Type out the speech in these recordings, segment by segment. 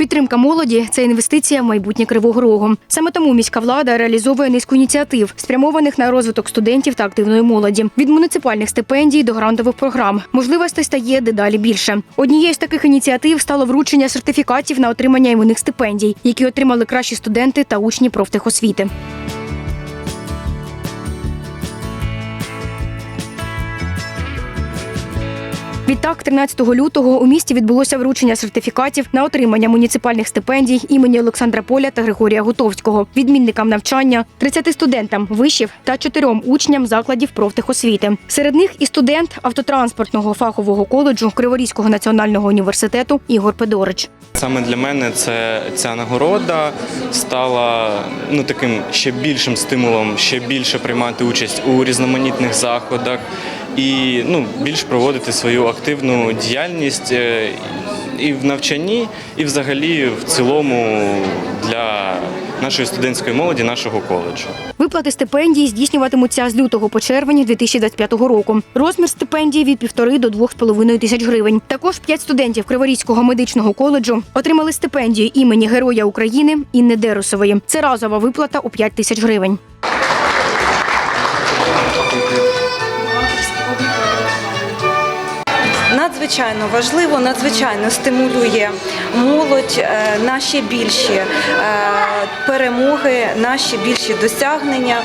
Підтримка молоді це інвестиція в майбутнє Кривого Рогу. Саме тому міська влада реалізовує низку ініціатив, спрямованих на розвиток студентів та активної молоді, від муніципальних стипендій до грантових програм. Можливостей стає дедалі більше. Однією з таких ініціатив стало вручення сертифікатів на отримання іменних стипендій, які отримали кращі студенти та учні профтехосвіти. Відтак, 13 лютого у місті відбулося вручення сертифікатів на отримання муніципальних стипендій імені Олександра Поля та Григорія Гутовського, відмінникам навчання, 30 студентам вишів та чотирьом учням закладів профтехосвіти. Серед них і студент автотранспортного фахового коледжу Криворізького національного університету Ігор Педорич. Саме для мене це ця нагорода стала ну таким ще більшим стимулом, ще більше приймати участь у різноманітних заходах і ну більш проводити свою активну діяльність е, і в навчанні, і взагалі в цілому для нашої студентської молоді, нашого коледжу. Виплати стипендій здійснюватимуться з лютого по червень 2025 року. Розмір стипендії від півтори до двох з половиною тисяч гривень. Також п'ять студентів Криворізького медичного коледжу отримали стипендію імені Героя України Інни Дерусової. Це разова виплата у 5 тисяч гривень. Надзвичайно важливо, надзвичайно стимулює молодь наші на ще більші е, перемоги, на ще більші досягнення.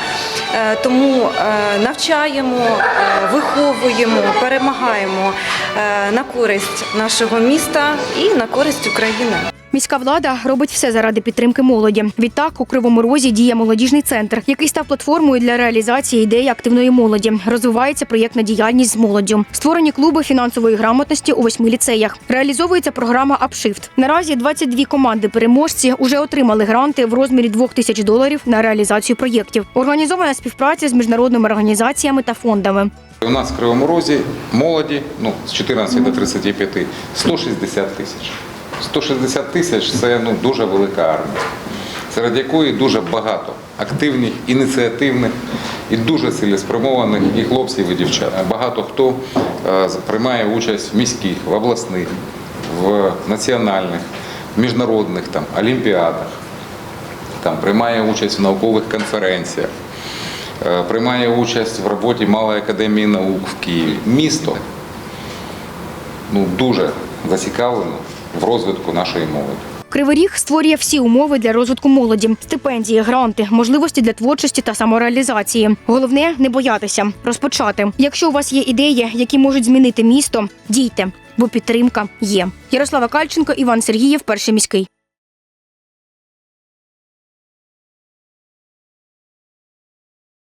Е, Тому е, навчаємо, е, виховуємо, перемагаємо е, на користь нашого міста і на користь України. Міська влада робить все заради підтримки молоді. Відтак у Кривому Розі діє молодіжний центр, який став платформою для реалізації ідеї активної молоді. Розвивається проєктна діяльність з молоддю. Створені клуби фінансової грамотності у восьми ліцеях. Реалізовується програма «Апшифт». Наразі 22 команди переможці вже отримали гранти в розмірі 2 тисяч доларів на реалізацію проєктів. Організована співпраця з міжнародними організаціями та фондами. У нас в Кривому Розі молоді ну, з 14 до 35 160 тисяч. 160 тисяч це ну, дуже велика армія, серед якої дуже багато активних, ініціативних і дуже цілеспрямованих і хлопців, і дівчат. Багато хто е, приймає участь в міських, в обласних, в національних, міжнародних там, олімпіадах, там, приймає участь в наукових конференціях. Е, приймає участь в роботі Малої академії наук в Києві. Місто ну, дуже зацікавлено в розвитку нашої молоді. Кривий Ріг створює всі умови для розвитку молоді: стипендії, гранти, можливості для творчості та самореалізації. Головне не боятися, розпочати. Якщо у вас є ідеї, які можуть змінити місто, дійте, бо підтримка є. Ярослава Кальченко, Іван Сергієв, перший міський.